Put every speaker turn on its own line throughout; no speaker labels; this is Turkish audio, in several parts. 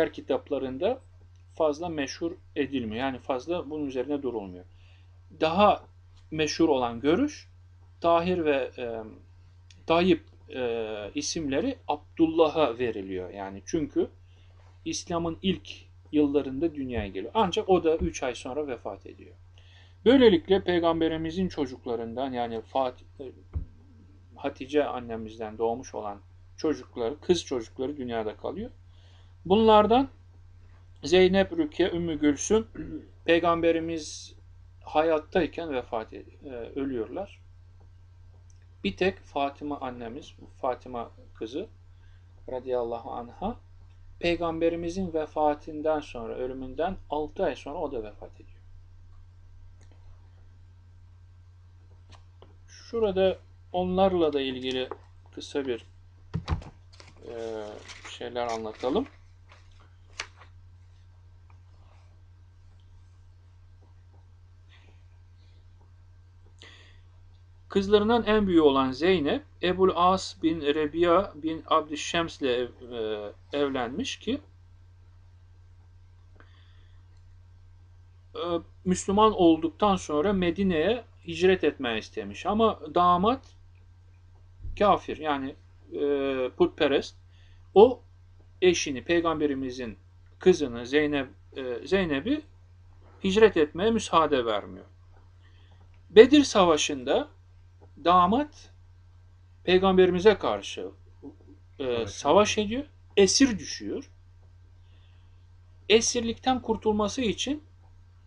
diğer kitaplarında fazla meşhur edilmiyor. Yani fazla bunun üzerine durulmuyor. Daha meşhur olan görüş Tahir ve e, Tayyip e, isimleri Abdullah'a veriliyor. Yani çünkü İslam'ın ilk yıllarında dünyaya geliyor. Ancak o da 3 ay sonra vefat ediyor. Böylelikle peygamberimizin çocuklarından yani Fatih, Hatice annemizden doğmuş olan çocukları, kız çocukları dünyada kalıyor. Bunlardan Zeynep, Rukiye, Ümmü Gülsüm peygamberimiz hayattayken vefat ediyor, ölüyorlar. Bir tek Fatıma annemiz, Fatıma kızı radıyallahu anha peygamberimizin vefatından sonra, ölümünden 6 ay sonra o da vefat ediyor. Şurada onlarla da ilgili kısa bir e, şeyler anlatalım. Kızlarından en büyüğü olan Zeynep, Ebul As bin Rebiya bin Abdüşşems ile ev, e, evlenmiş ki e, Müslüman olduktan sonra Medine'ye hicret etmeyi istemiş. Ama damat kafir yani e, putperest. O eşini, peygamberimizin kızını Zeynep e, Zeynep'i hicret etmeye müsaade vermiyor. Bedir Savaşı'nda damat peygamberimize karşı e, savaş ediyor, esir düşüyor. Esirlikten kurtulması için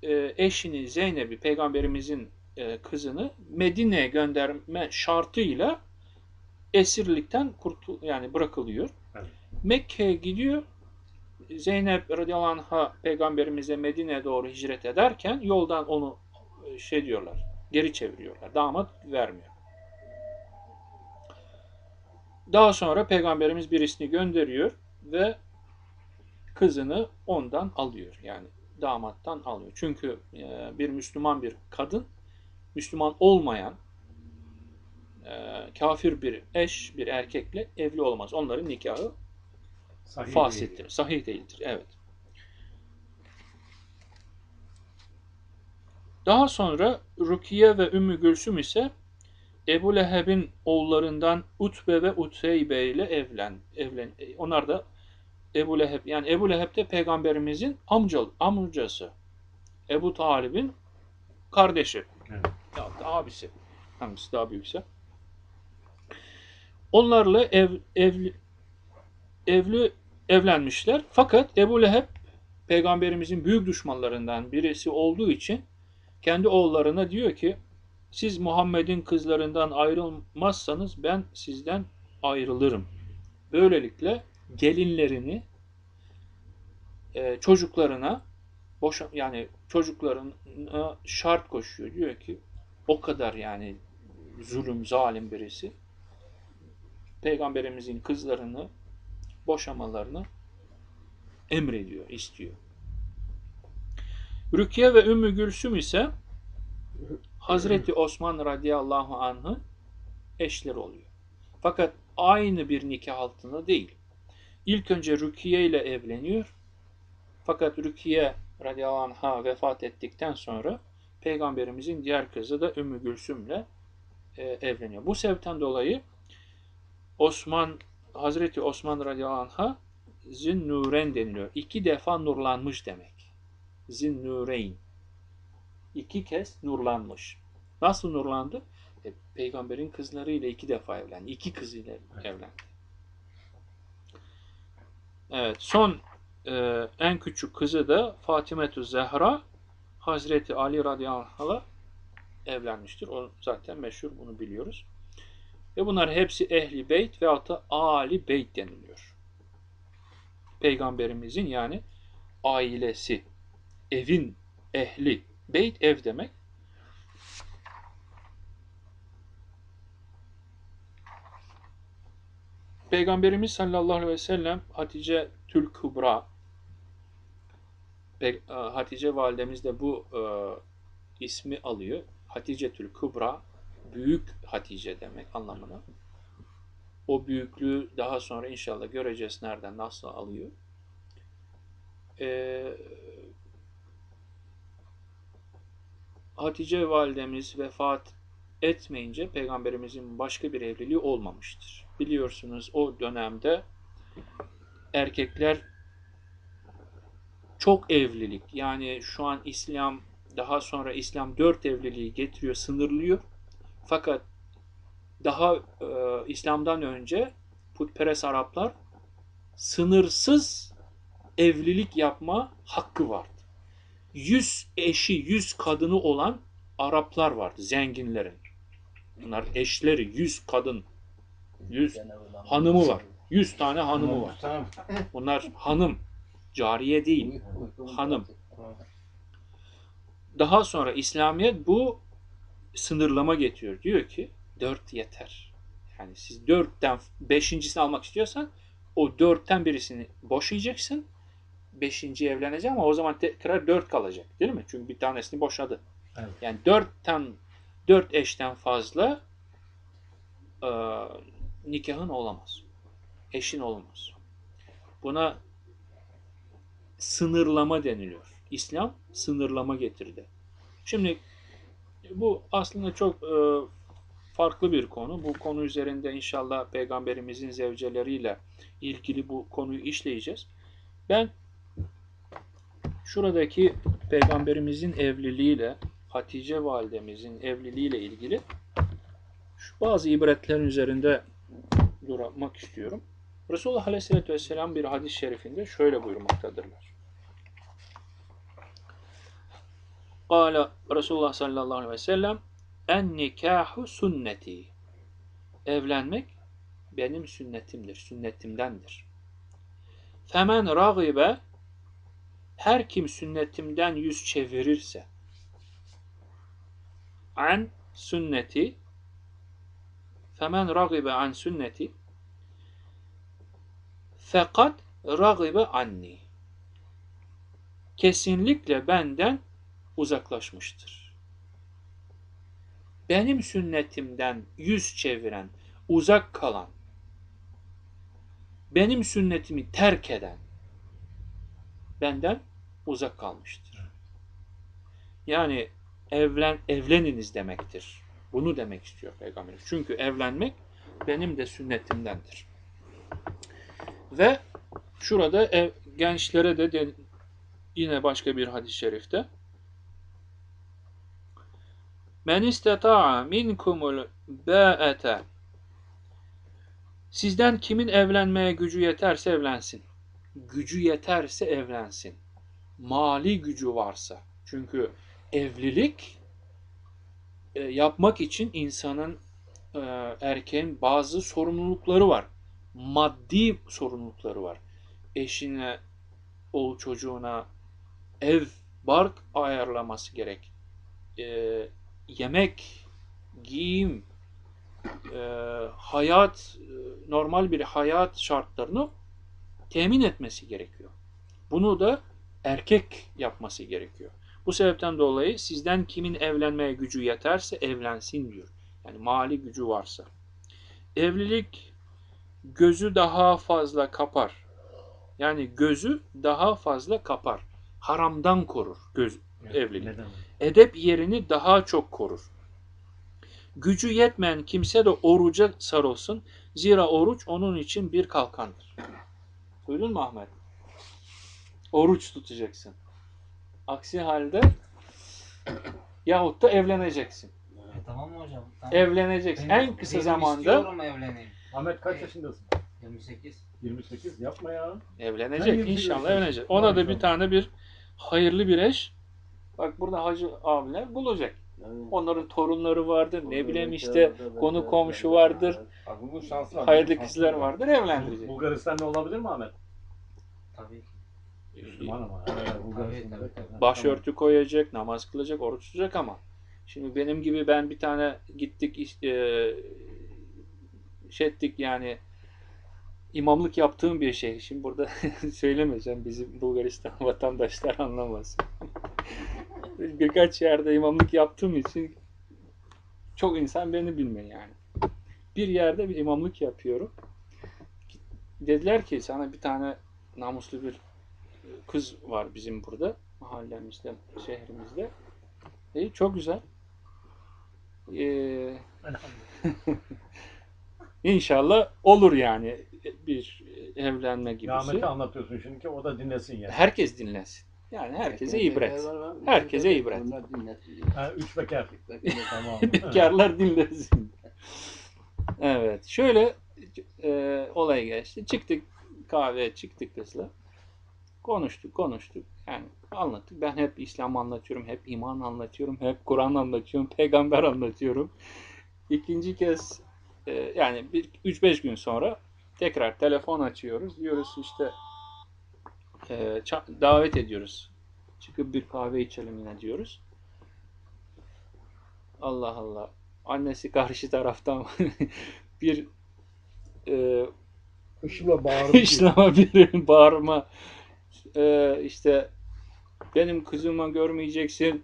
e, eşini Zeynep'i, peygamberimizin e, kızını Medine'ye gönderme şartıyla esirlikten kurtul yani bırakılıyor.
Evet.
Mekke'ye gidiyor. Zeynep radıyallahu anh'a peygamberimize Medine'ye doğru hicret ederken yoldan onu e, şey diyorlar, geri çeviriyorlar. Damat vermiyor. Daha sonra peygamberimiz birisini gönderiyor ve kızını ondan alıyor. Yani damattan alıyor. Çünkü e, bir Müslüman bir kadın Müslüman olmayan e, kafir bir eş, bir erkekle evli olmaz. Onların nikahı
Sahih
fasittir,
değil.
sahih değildir. Evet. Daha sonra Rukiye ve Ümmü Gülsüm ise Ebu Leheb'in oğullarından Utbe ve Uteybe ile evlen, evlen. Onlar da Ebu Leheb, yani Ebu Leheb de peygamberimizin amca, amcası. Ebu Talib'in kardeşi.
Evet.
Ya da abisi. Hangisi daha büyükse. Onlarla ev, evli, evli evlenmişler. Fakat Ebu Leheb peygamberimizin büyük düşmanlarından birisi olduğu için kendi oğullarına diyor ki siz Muhammed'in kızlarından ayrılmazsanız ben sizden ayrılırım. Böylelikle gelinlerini e, çocuklarına boşa yani çocuklarına şart koşuyor. Diyor ki o kadar yani zulüm, zalim birisi peygamberimizin kızlarını boşamalarını emrediyor, istiyor. Rukiye ve Ümmü Gülsüm ise Hazreti Osman radıyallahu anh'ın eşleri oluyor. Fakat aynı bir nikah altında değil. İlk önce Rukiye ile evleniyor. Fakat Rukiye radıyallahu anh'a vefat ettikten sonra Peygamberimizin diğer kızı da Ümmü Gülsüm'le e, evleniyor. Bu sebepten dolayı Osman Hazreti Osman radıyallahu anh'a Zinnuren deniliyor. İki defa nurlanmış demek. Zinnureyn. İki kez nurlanmış. Nasıl nurlandı? E, peygamberin kızlarıyla iki defa evlendi. İki kızıyla evlendi. Evet. Son e, en küçük kızı da Fatimetü Zehra Hazreti Ali radıyallahu anh'la evlenmiştir. O zaten meşhur bunu biliyoruz. Ve bunlar hepsi ehli beyt ve hatta ali beyt deniliyor. Peygamberimizin yani ailesi, evin ehli, beyt ev demek. Peygamberimiz sallallahu aleyhi ve sellem Hatice Tül Kubra Pe- e, Hatice validemiz de bu e, ismi alıyor. Hatice Tül Kubra büyük Hatice demek anlamına. O büyüklüğü daha sonra inşallah göreceğiz nereden nasıl alıyor. e, Hatice validemiz vefat etmeyince peygamberimizin başka bir evliliği olmamıştır. Biliyorsunuz o dönemde erkekler çok evlilik yani şu an İslam daha sonra İslam dört evliliği getiriyor, sınırlıyor. Fakat daha e, İslam'dan önce putperest Araplar sınırsız evlilik yapma hakkı var. 100 eşi 100 kadını olan Araplar vardı zenginlerin. Bunlar eşleri 100 kadın 100 hanımı var. 100 tane hanımı var. Bunlar hanım cariye değil hanım. Daha sonra İslamiyet bu sınırlama getiriyor. Diyor ki dört yeter. Yani siz dörtten beşincisini almak istiyorsan o dörtten birisini boşayacaksın. Beşinci evlenecek ama o zaman tekrar dört kalacak. Değil mi? Çünkü bir tanesini boşadı.
Evet.
Yani dörtten dört eşten fazla e, nikahın olamaz. Eşin olmaz. Buna sınırlama deniliyor. İslam sınırlama getirdi. Şimdi bu aslında çok e, farklı bir konu. Bu konu üzerinde inşallah peygamberimizin zevceleriyle ilgili bu konuyu işleyeceğiz. Ben şuradaki peygamberimizin evliliğiyle Hatice validemizin evliliğiyle ilgili şu bazı ibretlerin üzerinde durmak istiyorum. Resulullah Aleyhisselatü Vesselam bir hadis-i şerifinde şöyle buyurmaktadırlar. Kale Resulullah sallallahu aleyhi ve sellem en nikahu sünneti. Evlenmek benim sünnetimdir, sünnetimdendir. Femen ragibe her kim sünnetimden yüz çevirirse an sünneti femen ragibe an sünneti fakat ragibe anni kesinlikle benden uzaklaşmıştır. Benim sünnetimden yüz çeviren, uzak kalan, benim sünnetimi terk eden benden uzak kalmıştır. Yani evlen evleniniz demektir. Bunu demek istiyor Peygamber. Çünkü evlenmek benim de sünnetimdendir. Ve şurada ev, gençlere de, de yine başka bir hadis-i şerifte Men istata'a minkumul ba'ete Sizden kimin evlenmeye gücü yeterse evlensin. Gücü yeterse evlensin. Mali gücü varsa. Çünkü evlilik e, yapmak için insanın e, erkeğin bazı sorumlulukları var. Maddi sorumlulukları var. Eşine, oğul çocuğuna ev, bark ayarlaması gerek. E, yemek, giyim, e, hayat, e, normal bir hayat şartlarını temin etmesi gerekiyor. Bunu da erkek yapması gerekiyor. Bu sebepten dolayı sizden kimin evlenmeye gücü yeterse evlensin diyor. Yani mali gücü varsa. Evlilik gözü daha fazla kapar. Yani gözü daha fazla kapar. Haramdan korur göz evlilik.
Neden?
Edep yerini daha çok korur. Gücü yetmeyen kimse de oruca sarılsın. Zira oruç onun için bir kalkandır. Duydun mu Ahmet? Oruç tutacaksın. Aksi halde yahut da evleneceksin.
E, tamam mı hocam? Tamam.
Evleneceksin.
Benim-
en kısa
benim
zamanda
istiyorum evleneyim.
Ahmet kaç yaşındasın?
28.
28. Yapma ya.
evlenecek. İnşallah evlenecek. Ona da bir tane bir hayırlı bir eş. Bak burada hacı abiler bulacak. Onların torunları vardır. Ne bileyim işte konu komşu vardır. Hayırlı
var.
vardır. Evlendirecek.
Bulgaristan'da olabilir mi Ahmet?
Tabii ki.
Müslüman ama.
Başörtü koyacak, namaz kılacak, oruç tutacak ama şimdi benim gibi ben bir tane gittik iş- e, şey ettik yani imamlık yaptığım bir şey. Şimdi burada söylemeyeceğim bizim Bulgaristan vatandaşlar anlamaz. Birkaç yerde imamlık yaptığım için çok insan beni bilmiyor yani. Bir yerde bir imamlık yapıyorum. Dediler ki sana bir tane namuslu bir kız var bizim burada. Mahallemizde, şehrimizde. E, çok güzel. Ee, İnşallah olur yani bir evlenme gibisi.
Ahmet'e anlatıyorsun şimdi ki o da dinlesin yani.
Herkes dinlesin. Yani herkese ibret. Herkese ibret.
Onlar dinlesin.
Ha, üç bekar. tamam.
Bekarlar dinlesin. Evet. Şöyle e, olay geçti. Çıktık kahveye çıktık kızla. Konuştuk konuştuk. Yani anlattık. Ben hep İslam anlatıyorum. Hep iman anlatıyorum. Hep Kur'an anlatıyorum. Peygamber anlatıyorum. İkinci kez e, yani 3-5 gün sonra tekrar telefon açıyoruz. Diyoruz işte e, davet ediyoruz. Çıkıp bir kahve içelim yine diyoruz. Allah Allah. Annesi karşı taraftan bir e, İslam'a bir bağırma e, işte benim kızıma görmeyeceksin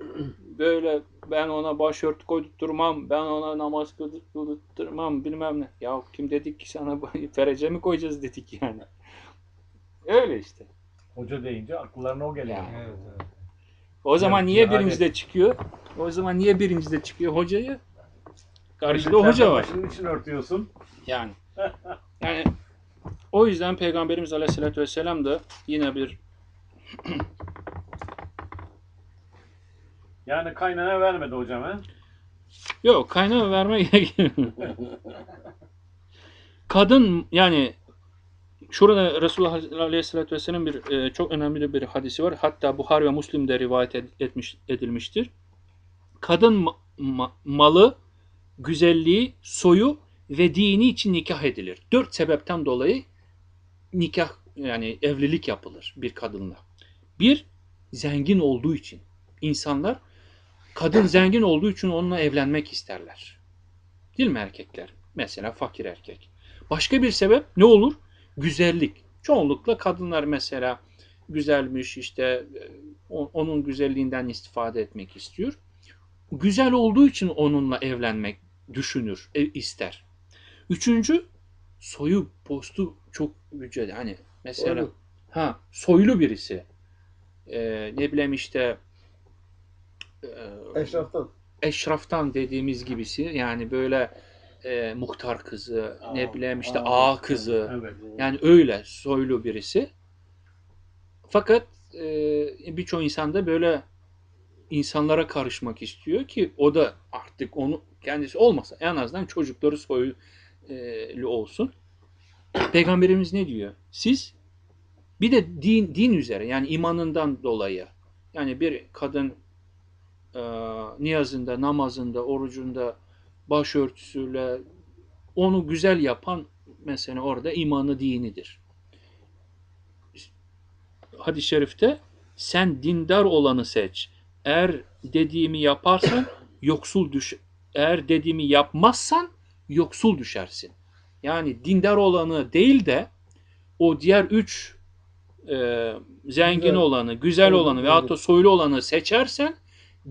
böyle ben ona başört koydurtmam ben ona namaz kıldırtmam bilmem ne ya kim dedik ki sana ferece mi koyacağız dedik yani öyle işte
Hoca deyince akıllarına o geliyor.
Yani.
Evet evet.
o zaman niye birincide çıkıyor o zaman niye birincide çıkıyor hocayı karşıda hoca var
için örtüyorsun.
Yani yani o yüzden Peygamberimiz Aleyhisselatü Vesselam da yine bir
Yani kaynana vermedi hocam he.
yok kaynağı verme gerek Kadın yani şurada Resulullah Aleyhisselatü Vesselam bir e, çok önemli bir hadisi var. Hatta Buhari ve Müslim'de rivayet etmiş edilmiştir. Kadın ma- ma- malı, güzelliği, soyu ve dini için nikah edilir. Dört sebepten dolayı nikah yani evlilik yapılır bir kadınla. Bir, zengin olduğu için. İnsanlar kadın zengin olduğu için onunla evlenmek isterler. Değil mi erkekler? Mesela fakir erkek. Başka bir sebep ne olur? Güzellik. Çoğunlukla kadınlar mesela güzelmiş işte e, onun güzelliğinden istifade etmek istiyor. Güzel olduğu için onunla evlenmek düşünür, e, ister. Üçüncü soyu postu çok güzel. Hani mesela
Soylu.
ha soylu birisi. Ee, ne bileyim işte e,
Eşraftan.
eşraftan dediğimiz gibisi yani böyle e, muhtar kızı ne
Aa,
bileyim işte
aa,
ağa kızı
Evet.
yani öyle soylu birisi. Fakat e, birçok insan da böyle insanlara karışmak istiyor ki o da artık onu kendisi olmasa en azından çocukları soylu olsun. Peygamberimiz ne diyor? Siz bir de din din üzere yani imanından dolayı yani bir kadın e, niyazında, namazında, orucunda, başörtüsüyle onu güzel yapan mesela orada imanı dinidir. Hadis-i şerifte sen dindar olanı seç. Eğer dediğimi yaparsan yoksul düş eğer dediğimi yapmazsan yoksul düşersin. Yani dindar olanı değil de o diğer üç e, zengin
Güzel.
olanı, güzel
Soylu,
olanı veyahut da
evet.
soylu olanı seçersen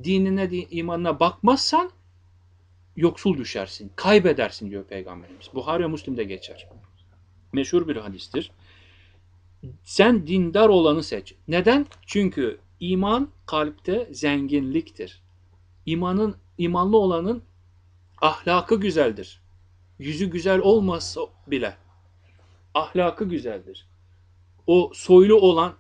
dinine, di- imanına bakmazsan yoksul düşersin, kaybedersin diyor Peygamberimiz. Buhari ve Müslim'de geçer. Meşhur bir hadistir. Sen dindar olanı seç. Neden? Çünkü iman kalpte zenginliktir. İmanın imanlı olanın ahlakı güzeldir. Yüzü güzel olmasa bile ahlakı güzeldir. O soylu olan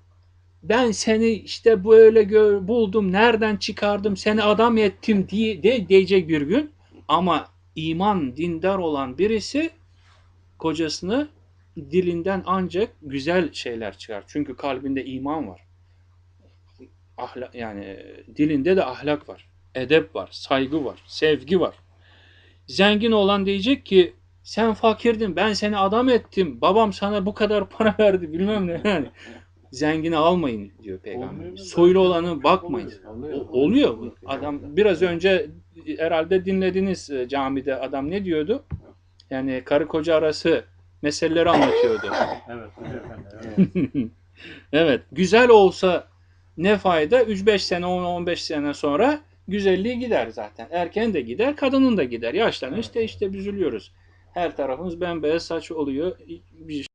ben seni işte böyle gör, buldum, nereden çıkardım, seni adam ettim diye de diyecek bir gün. Ama iman, dindar olan birisi kocasını dilinden ancak güzel şeyler çıkar. Çünkü kalbinde iman var. Ahlak, yani dilinde de ahlak var. Edep var, saygı var, sevgi var. Zengin olan diyecek ki sen fakirdin, ben seni adam ettim, babam sana bu kadar para verdi bilmem ne. Yani zengini almayın diyor peygamber. Soylu olanı bakmayın.
Oluyor.
O- oluyor. Adam biraz önce herhalde dinlediniz e, camide adam ne diyordu? Yani karı koca arası meseleleri anlatıyordu.
Evet. Evet.
evet, güzel olsa ne fayda? 3-5 sene, 10-15 sene sonra güzelliği gider zaten. Erken de gider, kadının da gider. Yaşlanınca işte işte büzülüyoruz. Her tarafımız bembeyaz saç oluyor. Bir